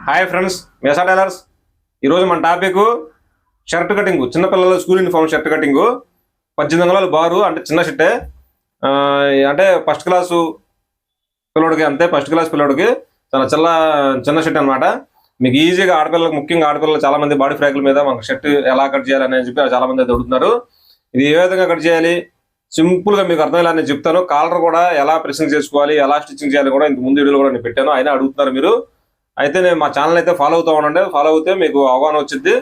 Hi friends మెసా tailors ఈరోజు మన topic shirt cutting చిన్నపిల్లల స్కూల్ యూనిఫామ్ షర్ట్ కటింగ్ పద్దెనిమిది వందల బారు అంటే చిన్న షర్టే ఆ, అంటే ఫస్ట్ క్లాసు పిల్లడికి అంతే ఫస్ట్ క్లాస్ పిల్లడికి చాలా చిన్న చిన్న షర్ట్ అన్నమాట. మీకు ఈజీగా ఆడపిల్లలకు ముఖ్యంగా ఆడపిల్లలు చాలా మంది బాడీ ఫ్రాకుల మీద మనకు షర్ట్ ఎలా కట్ చేయాలి అని చెప్పి చాలా మంది అయితే అడుగుతున్నారు. ఇది ఏ విధంగా కట్ చేయాలి? సింపుల్గా మీకు అర్థమయ్యేలా నేను చెప్తాను. కాలర్ కూడా ఎలా ప్రెసింగ్ చేసుకోవాలి ఎలా స్టిచ్చింగ్ చేయాలి కూడా ఇంత ముందు వీడియోలో కూడా నేను పెట్టాను. అయినా అడుగుతున్నారు మీరు. అయితే నేను మా ఛానల్ అయితే ఫాలో అవుతా ఉండండి. ఫాలో అవుతే మీకు అవగాహన వచ్చింది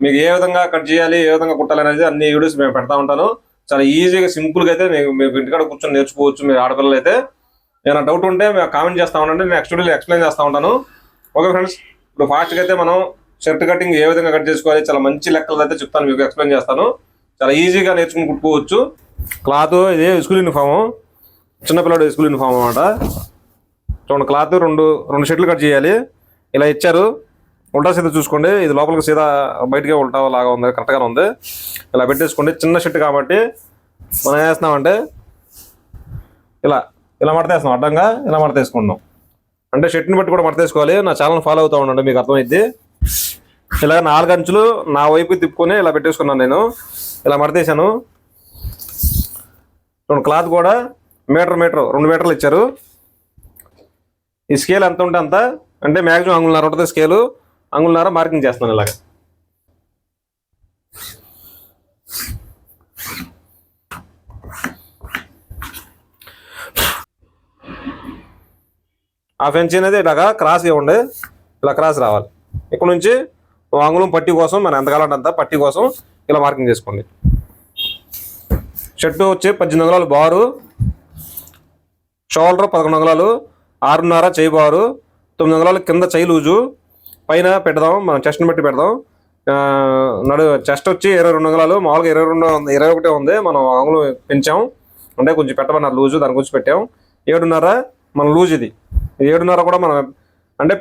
మీకు ఏ విధంగా కట్ చేయాలి ఏ విధంగా కుట్టాలి అనేది అన్ని వీడియోస్ మేము పెడతా ఉంటాను. చాలా ఈజీగా సింపుల్గా అయితే మీకు మీకు ఇంటికాడ కూర్చొని నేర్చుకోవచ్చు మీరు ఆడపిల్లలు అయితే. ఏమైనా డౌట్ ఉంటే మేము కామెంట్ చేస్తా ఉండండి. నెక్స్ట్ వీడియోలో ఎక్స్ప్లెయిన్ చేస్తూ ఉంటాను. ఓకే ఫ్రెండ్స్ ఇప్పుడు ఫాస్ట్గా అయితే మనం షర్ట్ కటింగ్ ఏ విధంగా కట్ చేసుకోవాలి చాలా మంచి లెక్కలు అయితే చెప్తాను మీకు ఎక్స్ప్లెయిన్ చేస్తాను. చాలా ఈజీగా నేర్చుకుని కుట్టుకోవచ్చు. క్లాత్ ఇది స్కూల్ యూనిఫాము చిన్నపిల్లడు స్కూల్ యూనిఫామ్ అనమాట చూడండి క్లాత్ రెండు రెండు షర్ట్లు కట్ చేయాలి. ఇలా ఇచ్చారు. ఉల్టా సీదా చూసుకోండి. ఇది లోపలికి సీదా బయటకే ఉల్టా లాగా ఉంది కరెక్ట్గానే ఉంది. ఇలా పెట్టేసుకోండి. చిన్న షర్ట్ కాబట్టి మనం ఏం చేస్తున్నామంటే ఇలా ఇలా మడతేస్తున్నాం. అడ్డంగా ఇలా మడతేసుకుంటున్నాం. అంటే షర్ట్ని బట్టి కూడా మడతేసుకోవాలి. నా ఛానల్ ఫాలో అవుతా ఉండండి మీకు అర్థమైద్ది. ఇలా నాలుగు అంచులు నా వైపు తిప్పుకొని ఇలా పెట్టేసుకున్నాను నేను. ఇలా మడతేసాను రెండు క్లాత్ కూడా మీటర్ మీటర్ రెండు మీటర్లు ఇచ్చారు. ఈ స్కేల్ ఎంత ఉంటే అంత అంటే మ్యాక్సిమం అంగుళన్నర ఉంటుంది స్కేలు అంగుళన్నర మార్కింగ్ చేస్తున్నాను ఇలాగ. హాఫ్ ఇంచ్ అనేది ఇలాగా క్రాస్ ఇవ్వండి ఇలా క్రాస్ రావాలి. ఇక్కడ నుంచి అంగుళం పట్టి కోసం మనం ఎంత కావాలంటే అంత పట్టి కోసం ఇలా మార్కింగ్ చేసుకోండి. షర్టు వచ్చి పద్దెనిమిది వందలు బారు షోల్డర్ పదకొండు వందలు ఆరున్నర చేయి బారు తొమ్మిది వందల కింద చేయి లూజు. పైన పెడదాం మనం చెస్ట్ని బట్టి పెడదాం. నడు చెస్ట్ వచ్చి ఇరవై రెండు వందలు మామూలుగా ఇరవై రెండు ఇరవై ఒకటే ఉంది మనం అంగులు పెంచాం. అంటే కొంచెం పెట్టమన్నారు లూజు దాని గురించి పెట్టాం. ఏడున్నర మన లూజ్ ఇది. ఏడున్నర కూడా మనం అంటే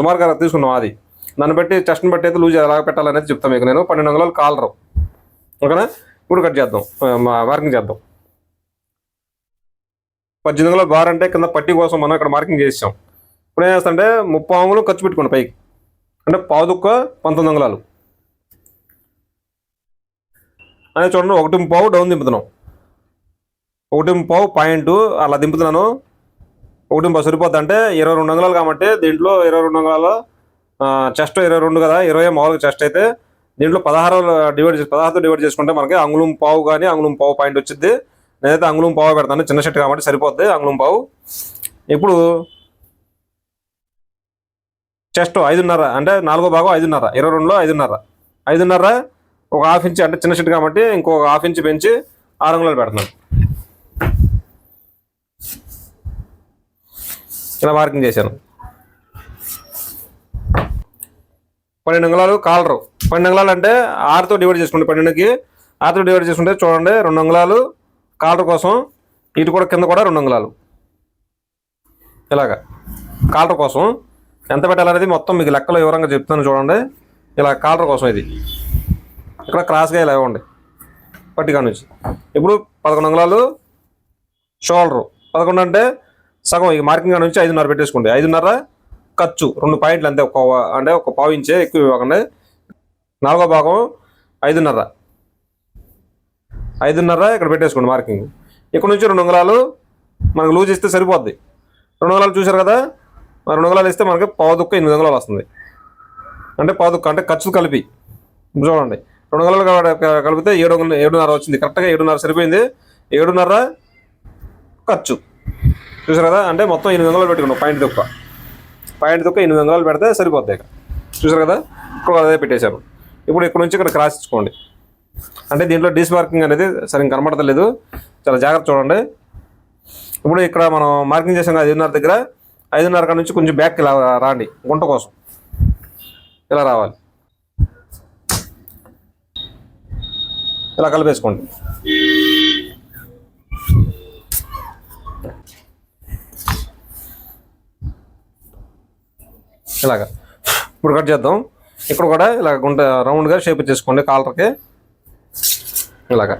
సుమారుగా తీసుకున్నాం అది దాన్ని బట్టి చెస్ట్ని బట్టి అయితే లూజ్ ఎలా పెట్టాలనేది చెప్తాను మీకు నేను. పన్నెండు వందలు కాలరు. ఓకేనా? ఇప్పుడు కట్ చేద్దాం. మార్కింగ్ చేద్దాం. పద్దెనిమిది వందల బార్ అంటే కింద పట్టి కోసం మనం ఇక్కడ మార్కింగ్ చేసాం. ఇప్పుడు ఏం చేస్తామంటే ముప్పై అంగులు ఖర్చు పెట్టుకోండి పైకి. అంటే పాదుక్క పంతొమ్మిది అంగుళాలు అదే చూడండి ఒకటి పావు డౌన్ దింపుతున్నాం. ఒకటి పావు పాయింట్ అలా దింపుతున్నాను. ఒకటి పావు సరిపోద్ది అంటే ఇరవై రెండు అంగుళాలు కాబట్టి దీంట్లో ఇరవై రెండు అంగుళాలు చెస్ట్ ఇరవై రెండు కదా ఇరవై మామూలుగా చెస్ట్ అయితే దీంట్లో పదహారు డివైడ్ చేసి పదహారుతో డివైడ్ చేసుకుంటే మనకి అంగుళం పావు కానీ అంగుళం పావు పాయింట్ వచ్చింది నేనైతే అంగుళం పావు పెడతాను చిన్న షర్ట్ కాబట్టి సరిపోద్ది అంగుళం పావు. ఇప్పుడు చెస్ట్ ఐదున్నర అంటే నాలుగో భాగం ఐదున్నర ఇరవై రెండులో ఐదున్నర. ఐదున్నర ఒక హాఫ్ ఇంచ్ అంటే చిన్న షర్ట్ కాబట్టి ఇంకొక హాఫ్ ఇంచ్ పెంచి ఆరు అంగుళాలు పెడుతున్నాను ఇలా మార్కింగ్ చేశాను. పన్నెండు అంగుళాలు కాలరు పన్నెండు అంగుళాలు అంటే ఆరుతో డివైడ్ చేసుకుంటే పన్నెండుకి ఆరుతో డివైడ్ చేసుకుంటే చూడండి రెండు అంగుళాలు కాలర్ కోసం ఇటు కూడా కింద కూడా రెండు అంగుళాలు. ఇలాగా. కాలర్ కోసం ఎంత పెట్టాలనేది మొత్తం మీకు లెక్కలో వివరంగా చెప్తాను చూడండి. ఇలా కాలర్ కోసం ఇది. ఇక్కడ క్రాస్గా ఇలా ఇవ్వండి. పట్టికా నుంచి. ఇప్పుడు పదకొండు అంగుళాలు షోల్డరు. పదకొండు అంటే సగం ఈ మార్కింగ్ నుంచి ఐదున్నర పెట్టేసుకోండి. ఐదున్నర ఖర్చు. రెండు పాయింట్లు అంతే. ఒక అంటే ఒక పావు ఇంచే ఎక్కువ ఇవ్వకండి. నాలుగో భాగం ఐదున్నర. ఐదున్నర ఇక్కడ పెట్టేసుకోండి మార్కింగ్. ఇక్కడ నుంచి రెండు ఉంగరాలు మనకు లూజ్ ఇస్తే సరిపోద్ది. రెండు వందలు చూశారు కదా? మరి రెండు అంగుళాలు ఇస్తే మనకి పావుదుక్క ఎనిమిది వందలు వస్తుంది. అంటే పావుదుక్క అంటే ఖర్చు కలిపి. చూడండి. రెండు వందలు కలిపితే ఏడు అంగుళ ఏడున్నర వచ్చింది. కరెక్ట్గా ఏడున్నర సరిపోయింది. ఏడున్నర ఖర్చు. చూసారు కదా? అంటే మొత్తం ఎనిమిది వందలు పెట్టుకున్నాం పాయింట్ దుక్క. పాయింట్ దుక్క ఎనిమిది వందలు పెడితే సరిపోద్ది ఇక. చూసారు కదా? ఇక్కడ అదే పెట్టేశారు. ఇప్పుడు ఇక్కడ నుంచి ఇక్కడ క్రాస్ ఇచ్చుకోండి. అంటే దీంట్లో డీస్ మార్కింగ్ అనేది సరిగ్గా కనబడతలేదు. చాలా జాగ్రత్త చూడండి. ఇప్పుడు ఇక్కడ మనం మార్కింగ్ చేసాం కదా ఐదున్నర దగ్గర ఐదున్నర కాడ నుంచి కొంచెం బ్యాక్ ఇలా రాండి. గుంట కోసం. ఇలా రావాలి. ఇలా కలిపేసుకోండి. ఇలాగా. ఇప్పుడు కట్ చేద్దాం. ఇక్కడ కూడా ఇలా గుంట రౌండ్గా షేప్ చేసుకోండి కాలర్కి ఇలాగా.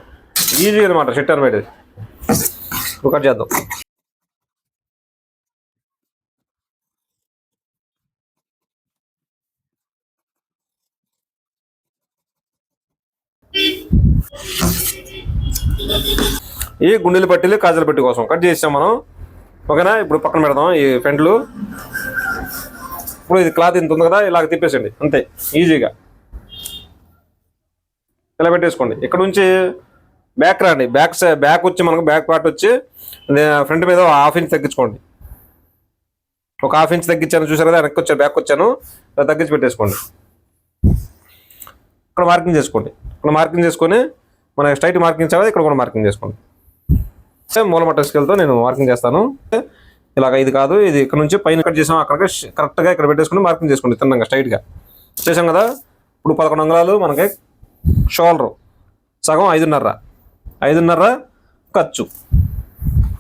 ఈజీ అనమాట షట్టర్ బయట ఒకటి చేద్దాం. ఈ గుండెలు పట్టిలు కాజల పెట్టి కోసం. కట్ చేసాం మనం. ఓకేనా? ఇప్పుడు పక్కన పెడదాం ఈ ఫ్రెంట్లు. ఇప్పుడు ఇది క్లాత్ ఇంత ఉంది కదా ఇలా తిప్పేసండి అంతే. ఈజీగా ఇలా పెట్టేసుకోండి ఇక్కడ నుంచి బ్యాక్ రండి. బ్యాక్ సై- బ్యాక్ వచ్చి మనకు బ్యాక్ పార్ట్ వచ్చి ఫ్రంట్ మీద ఒక హాఫ్ ఇంచ్ తగ్గించుకోండి. ఒక హాఫ్ ఇంచ్ తగ్గించాను చూసారు? కదా వెనక్కి వచ్చాను బ్యాక్ వచ్చాను. తగ్గించి పెట్టేసుకోండి. ఇక్కడ మార్కింగ్ చేసుకోండి. ఇక్కడ మార్కింగ్ చేసుకొని మన స్ట్రైట్ మార్కింగ్ చేయాలి ఇక్కడ కూడా మార్కింగ్ చేసుకోండి. మూలమట్ట స్కేల్తో నేను మార్కింగ్ చేస్తాను. ఇలాగ ఇది కాదు ఇది ఇక్కడ నుంచి పైన కట్ చేసాం అక్కడికి కరెక్ట్గా ఇక్కడ పెట్టేసుకుని మార్కింగ్ చేసుకోండి తిన్నాక స్ట్రైట్గా చేసాం కదా? ఇప్పుడు పదకొండు అంగుళాలు మనకి షోల్డరు. సగం ఐదున్నర. ఐదున్నర ఖర్చు.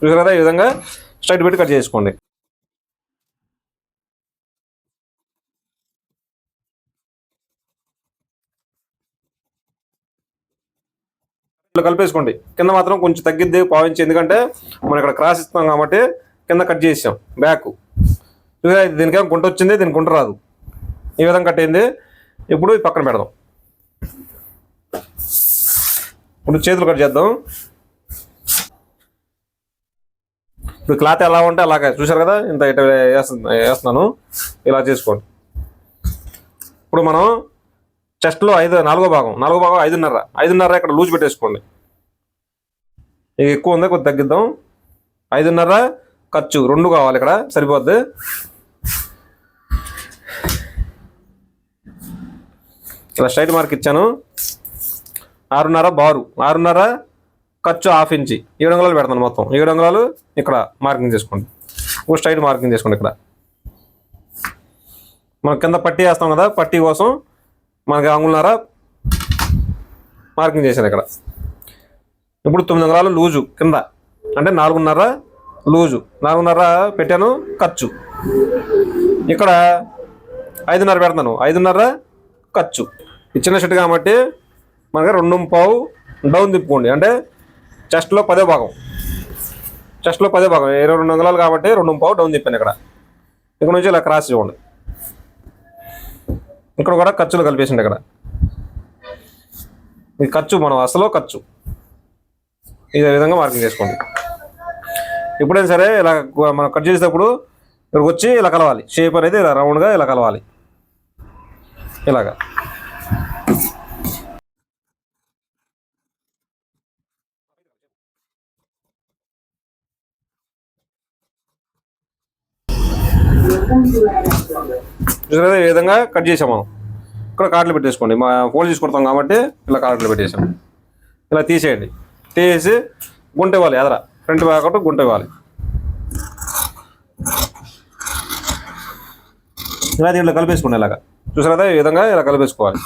చూసారు కదా ఈ విధంగా స్ట్రైట్ పెట్టి కట్ చేసుకోండి. ఇట్లా కలిపేసుకోండి. కింద మాత్రం కొంచెం తగ్గిద్ది పావించి. ఎందుకంటే మనం ఇక్కడ క్రాస్ ఇస్తాం కాబట్టి కింద కట్ చేసాం బ్యాక్. దీనికేం ఇది గుంట వచ్చింది దీనికి గుంట రాదు. ఈ విధంగా కట్ అయింది. ఇప్పుడు పక్కన పెడదాం. ఇప్పుడు చేతులు కట్ చేద్దాం. ఇప్పుడు క్లాత్ ఎలా ఉంటే అలాగే. చూసారు కదా? ఇంత ఇట వేస్తున్నా- వేస్తున్నాను. ఇలా చేసుకోండి. ఇప్పుడు మనం చెస్ట్లో ఐదు నాలుగో భాగం. నాలుగో భాగం ఐదున్నర. ఐదున్నర ఇక్కడ లూజ్ పెట్టేసుకోండి. ఇక ఎక్కువ ఉందా? కొద్ది తగ్గిద్దాం. ఐదున్నర ఖర్చు రెండు కావాలి ఇక్కడ. సరిపోద్ది. ఇలా స్ట్రైట్ మార్క్ ఇచ్చాను. ఆరున్నర బారు. ఆరున్నర ఖర్చు హాఫ్ ఇంచి. ఏడు అంగుళాలు పెడతాను మొత్తం. ఏడు అంగుళాలు ఇక్కడ మార్కింగ్ చేసుకోండి. ఒక స్ట్రైట్ మార్కింగ్ చేసుకోండి ఇక్కడ. మనం కింద పట్టీ వేస్తాం కదా పట్టీ కోసం మనకి అంగుళన్నర మార్కింగ్ చేశాను ఇక్కడ. ఇప్పుడు తొమ్మిది అంగుళాలు లూజు కింద. అంటే నాలుగున్నర లూజు. నాలుగున్నర పెట్టాను ఖర్చు. ఇక్కడ ఐదున్నర పెడతాను. ఐదున్నర ఖర్చు. ఈ చిన్న షర్ట్ కాబట్టి మనకి రెండు పావు డౌన్ తిప్పుకోండి. అంటే చెస్ట్లో పదే భాగం. చెస్ట్లో పదే భాగం. ఇరవై రెండు వందలాలు కాబట్టి రెండు పావు డౌన్ తిప్పాను ఇక్కడ. ఇక్కడ నుంచి ఇలా క్రాస్ ఇవ్వండి ఇక్కడ కూడా ఖర్చులు కలిపేసిండి ఇక్కడ. ఇది ఖర్చు మనం అసలు ఖర్చు. ఇదే విధంగా మార్కింగ్ చేసుకోండి. ఎప్పుడైనా సరే ఇలా మనం కట్ చేసేటప్పుడు ఇక్కడికి వచ్చి ఇలా కలవాలి. షేప్ అనేది ఇలా రౌండ్గా ఇలా కలవాలి. ఇలాగా. చూసారా? ఈ విధంగా కట్ చేసాం మనం. ఇక్కడ కార్డులు పెట్టేసుకోండి. మా ఫోల్డ్ చేసి కొడతాం కాబట్టి ఇలా కార్డులు పెట్టేసాం. ఇలా తీసేయండి. తీసేసి గుంట ఇవ్వాలి ఎదర. ఫ్రంట్ కాబట్టి గుంట ఇవ్వాలి. ఇలా దీంట్లో కలిపేసుకోండి ఇలాగా. చూసారా? కదా ఈ విధంగా ఇలా కలిపేసుకోవాలి.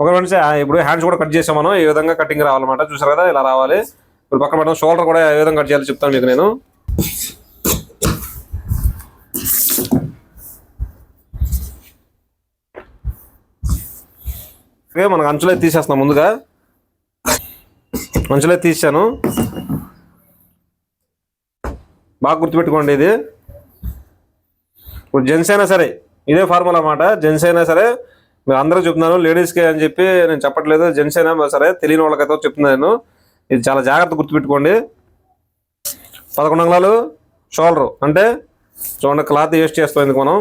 ఒక ఫ్రెండ్స్ ఇప్పుడు హ్యాండ్స్ కూడా కట్ చేసాం మనం. ఈ విధంగా కటింగ్ రావాలన్నమాట. చూసారు కదా? ఇలా రావాలి. ఇప్పుడు పక్కన పడడం షోల్డర్ కూడా ఏ విధంగా కట్ చేయాలో చెప్తాను మీకు నేను. ఓకే మనకు అంచులే తీసేస్తున్నాం ముందుగా. అంచులే తీసాను. బాగా గుర్తుపెట్టుకోండి ఇది. ఇప్పుడు జెంట్స్ అయినా సరే ఇదే ఫార్ములా అన్నమాట. జెంట్స్ అయినా సరే మీరు అందరూ చెప్తున్నాను లేడీస్కి అని చెప్పి నేను చెప్పట్లేదు. జెంట్స్ అయినా సరే తెలియని వాళ్ళకైతే చెప్తున్నాను నేను. ఇది చాలా జాగ్రత్త గుర్తుపెట్టుకోండి. పదకొండు అంగుళాలు షోల్డర్. అంటే చూడండి క్లాత్ వేస్ట్ చేస్తాం ఎందుకు మనం.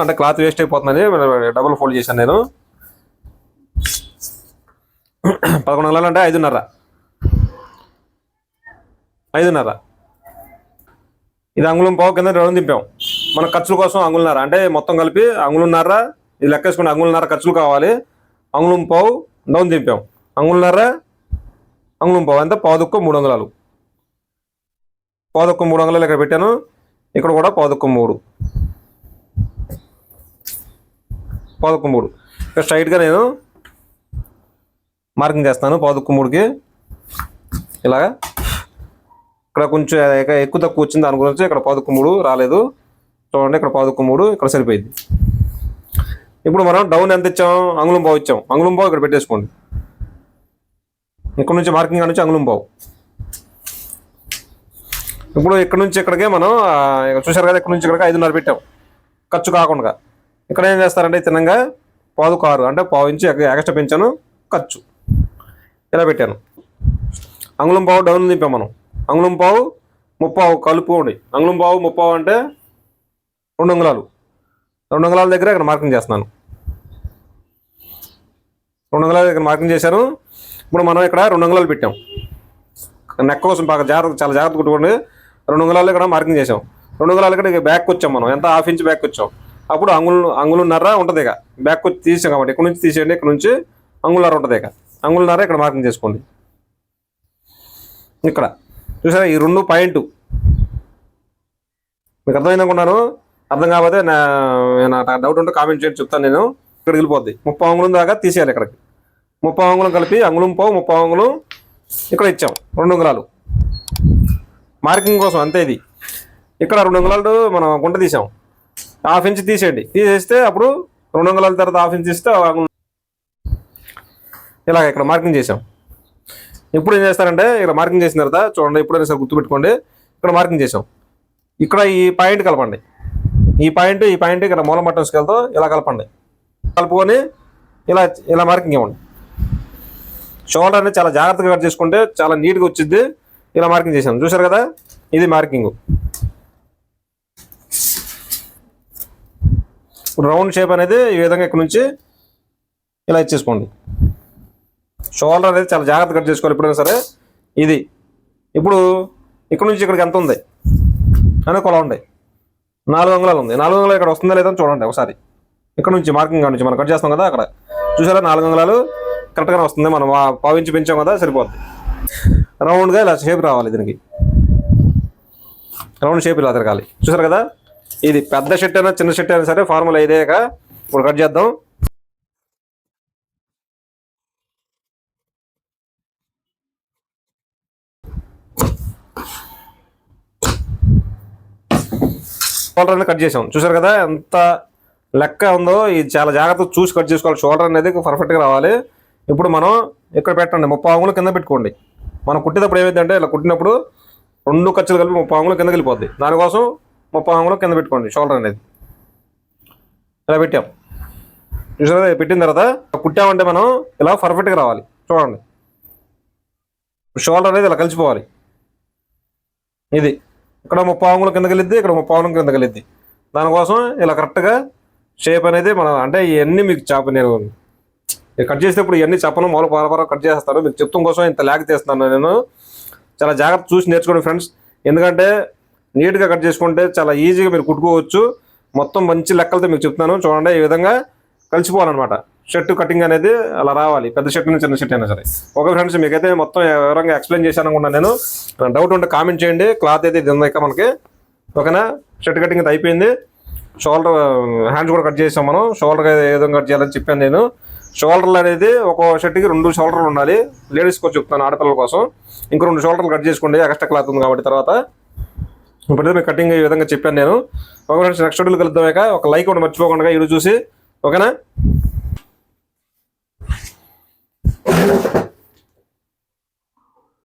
అంటే క్లాత్ వేస్ట్ అయిపోతుంది డబుల్ ఫోల్డ్ చేశాను నేను. పదకొండు వందలు అంటే ఐదున్నర. ఐదున్నర. ఇది అంగుళం పావు కింద రెండు దింపాం మన ఖర్చుల కోసం అంగుళన్నర అంటే మొత్తం కలిపి అంగుళన్నర ఇది లెక్కేసుకుంటే అంగుళన్నర ఖర్చులు కావాలి. అంగుళం పావు డౌన్ దింపాం అంగుళన్నర అంగుళం పావు అంతా పావుదుక్క మూడు వందలాలు పావుదుక్క మూడు వందలు ఇక్కడ పెట్టాను. ఇక్కడ కూడా పావుదుక్క మూడు. పావుదుక్క మూడు. ఇక్కడ స్ట్రైట్గా నేను మార్కింగ్ చేస్తాను. పావుదుక్క మూడుకి. ఇలాగా. ఇక్కడ కొంచెం ఎక్కువ తక్కువ వచ్చింది దాని గురించి ఇక్కడ పాదుకు మూడు రాలేదు. చూడండి ఇక్కడ పాదుకు మూడు ఇక్కడ సరిపోయింది. ఇప్పుడు మనం డౌన్ ఎంత ఇచ్చాం? అంగుళం బావు ఇచ్చాం. అంగుళం బావు ఇక్కడ పెట్టేసుకోండి. ఇక్కడ నుంచి మార్కింగ్ నుంచి అంగుళం బావు ఇప్పుడు ఇక్కడ నుంచి ఇక్కడికే మనం చూసారు కదా ఇక్కడ నుంచి ఇక్కడికి ఐదున్నర పెట్టాం. ఖర్చు కాకుండా. ఇక్కడ ఏం చేస్తారంటే తినంగా పాదు కారు అంటే పావు ఇంచి ఎగ- ఎగస్ట్రా పెంచాను ఖర్చు. ఇలా పెట్టాను. అంగుళం పావు డౌన్ దింపాం మనం. అంగుళం పావు ముప్పావు కలుపుకోండి అంగుళం పావు ముప్పావు అంటే రెండు అంగుళాలు. రెండు అంగుళాల దగ్గర ఇక్కడ మార్కింగ్ చేస్తున్నాను. రెండు అంగుళాల దగ్గర మార్కింగ్ చేశాను. ఇప్పుడు మనం ఇక్కడ రెండు అంగుళాలు పెట్టాం. నెక్క కోసం బాగా జాగ్రత్త చాలా జాగ్రత్త కుట్టుకోండి. రెండు అంగుళాలు ఇక్కడ మార్కింగ్ చేసాం రెండు అంగుళాలు ఇక్కడ బ్యాక్ వచ్చాం మనం. ఎంత? హాఫ్ ఇంచ్ బ్యాక్ వచ్చాం. అప్పుడు అంగుళం అంగుళన్నర ఉంటుంది ఇక. బ్యాక్ వచ్చి తీసాం కాబట్టి ఇక్కడ నుంచి తీసేయండి ఇక్కడ నుంచి అంగుళన్నర ఉంటుంది ఇక. అంగుళన్నర ఇక్కడ మార్కింగ్ చేసుకోండి. ఇక్కడ. చూసారా? ఈ రెండు పాయింట్. మీకు అర్థమైందనుకున్నాను అర్థం కాకపోతే నా నా డౌట్ ఉంటే కామెంట్ చేయండి చెప్తాను నేను. ఇక్కడికి వెళ్ళిపోద్ది. ముప్పై అంగుళం దాకా తీసేయాలి ఇక్కడికి. ముప్పై అంగుళం కలిపి అంగుళం పావు ముప్పై అంగుళం ఇక్కడ ఇచ్చాం. రెండు అంగుళాలు. మార్కింగ్ కోసం అంతే ఇది. ఇక్కడ రెండు అంగుళాలు మనం గుంట తీసాం. హాఫ్ ఇంచ్ తీసేయండి. తీసేస్తే అప్పుడు రెండు అంగుళాల తర్వాత హాఫ్ ఇంచ్ తీస్తే అంగుళం. ఇలాగ ఇక్కడ మార్కింగ్ చేసాం. ఇప్పుడు ఏం చేస్తారంటే ఇక్కడ మార్కింగ్ చేసిన తర్వాత చూడండి ఎప్పుడైనా సరే గుర్తుపెట్టుకోండి. ఇక్కడ మార్కింగ్ చేసాం ఇక్కడ ఈ పాయింట్ కలపండి. ఈ పాయింట్ ఈ పాయింట్ ఇక్కడ మూల మట్టం స్కేల్తో ఇలా కలపండి. కలుపుకొని ఇలా ఇలా మార్కింగ్ ఇవ్వండి. షోల్డర్ అనేది చాలా జాగ్రత్తగా కట్ చేసుకుంటే చాలా నీట్గా వచ్చింది ఇలా మార్కింగ్ చేసాం చూసారు కదా? ఇది మార్కింగ్ రౌండ్ షేప్ అనేది ఈ విధంగా ఇక్కడ నుంచి ఇలా ఇచ్చేసుకోండి. షోల్డర్ అనేది చాలా జాగ్రత్త కట్ చేసుకోవాలి ఎప్పుడైనా సరే. ఇది. ఇప్పుడు ఇక్కడ నుంచి ఇక్కడికి ఎంత ఉంది? అని కొల ఉంది. నాలుగు అంగుళాలు ఉంది. నాలుగు అంగుళాలు ఇక్కడ వస్తుందా లేదా చూడండి ఒకసారి. ఇక్కడ నుంచి మార్కింగ్ నుంచి మనం కట్ చేస్తాం కదా అక్కడ. చూసారా? నాలుగు అంగుళాలు కరెక్ట్గానే వస్తుంది. మనం పావించి పెంచాం కదా సరిపోద్ది. రౌండ్గా ఇలా షేప్ రావాలి దీనికి. రౌండ్ షేప్ ఇలా తిరగాలి. చూసారు కదా? ఇది పెద్ద షర్ట్ అయినా చిన్న షర్ట్ అయినా సరే ఫార్ములా ఇదేక ఇప్పుడు కట్ చేద్దాం. షోల్డర్ అనేది కట్ చేసాం. చూసారు కదా ఎంత లెక్క ఉందో ఇది చాలా జాగ్రత్తగా చూసి కట్ చేసుకోవాలి. షోల్డర్ అనేది పర్ఫెక్ట్గా రావాలి. ఇప్పుడు మనం ఇక్కడ పెట్టండి ముప్పై అంగులు కింద పెట్టుకోండి. మనం కుట్టేటప్పుడు ఏమైందంటే ఇలా కుట్టినప్పుడు రెండు ఖర్చులు కలిపి ముప్పై అంగులు కిందకి వెళ్ళిపోద్ది. దానికోసం ముప్పై అంగులు కింద పెట్టుకోండి షోల్డర్ అనేది. ఇలా పెట్టాం. చూసారా పెట్టిన తర్వాత కుట్టామంటే మనం ఇలా పర్ఫెక్ట్గా రావాలి. చూడండి. షోల్డర్ అనేది ఇలా కలిసిపోవాలి. ఇది. ఇక్కడ ముప్పై అంగుళం కిందకి వెళ్ళిద్ది ఇక్కడ ముప్పై అంగుళం కిందకి వెళ్ళిద్ది దానికోసం ఇలా కరెక్ట్గా షేప్ అనేది మనం అంటే ఇవన్నీ మీకు చేప నేను కట్ చేసేటప్పుడు ఇవన్నీ చెప్పను మూల పరపర కట్ చేస్తాను మీకు చెప్తాం కోసం ఇంత ల్యాగ్ తీస్తున్నాను నేను. చాలా జాగ్రత్త చూసి నేర్చుకోండి ఫ్రెండ్స్ ఎందుకంటే నీట్గా కట్ చేసుకుంటే చాలా ఈజీగా మీరు కుట్టుకోవచ్చు. మొత్తం మంచి లెక్కలతో మీకు చెప్తున్నాను. చూడండి ఈ విధంగా కలిసిపోవాలన్నమాట. షర్ట్ కటింగ్ అనేది అలా రావాలి. పెద్ద షర్ట్ నుంచి చిన్న షర్ట్ అయినా సరే. ఓకే ఫ్రెండ్స్ మీకైతే మొత్తం వివరంగా ఎక్స్ప్లెయిన్ చేశాను అనుకున్నాను నేను. డౌట్ ఉంటే కామెంట్ చేయండి. క్లాత్ అయితే ఇది ఉంది మనకి? ఓకేనా షర్ట్ కటింగ్ అయితే అయిపోయింది. షోల్డర్ హ్యాండ్స్ కూడా కట్ చేసాం మనం. షోల్డర్ ఏ విధంగా కట్ చేయాలని చెప్పాను నేను. షోల్డర్లు అనేది ఒక షర్ట్కి రెండు షోల్డర్లు ఉండాలి. లేడీస్కి వచ్చి చెప్తాను ఆడపిల్లల కోసం. ఇంకో రెండు షోల్డర్లు కట్ చేసుకోండి. ఎక్స్ట్రా క్లాత్ ఉంది కాబట్టి తర్వాత. ఇప్పుడైతే మీకు కటింగ్ ఈ విధంగా చెప్పాను నేను. ఒక ఫ్రెండ్స్ నెక్స్ట్ షెడ్యూల్ కలుద్దాం ఒక లైక్ కూడా మర్చిపోకుండా ఈరోజు చూసి. ఓకేనా Thank you.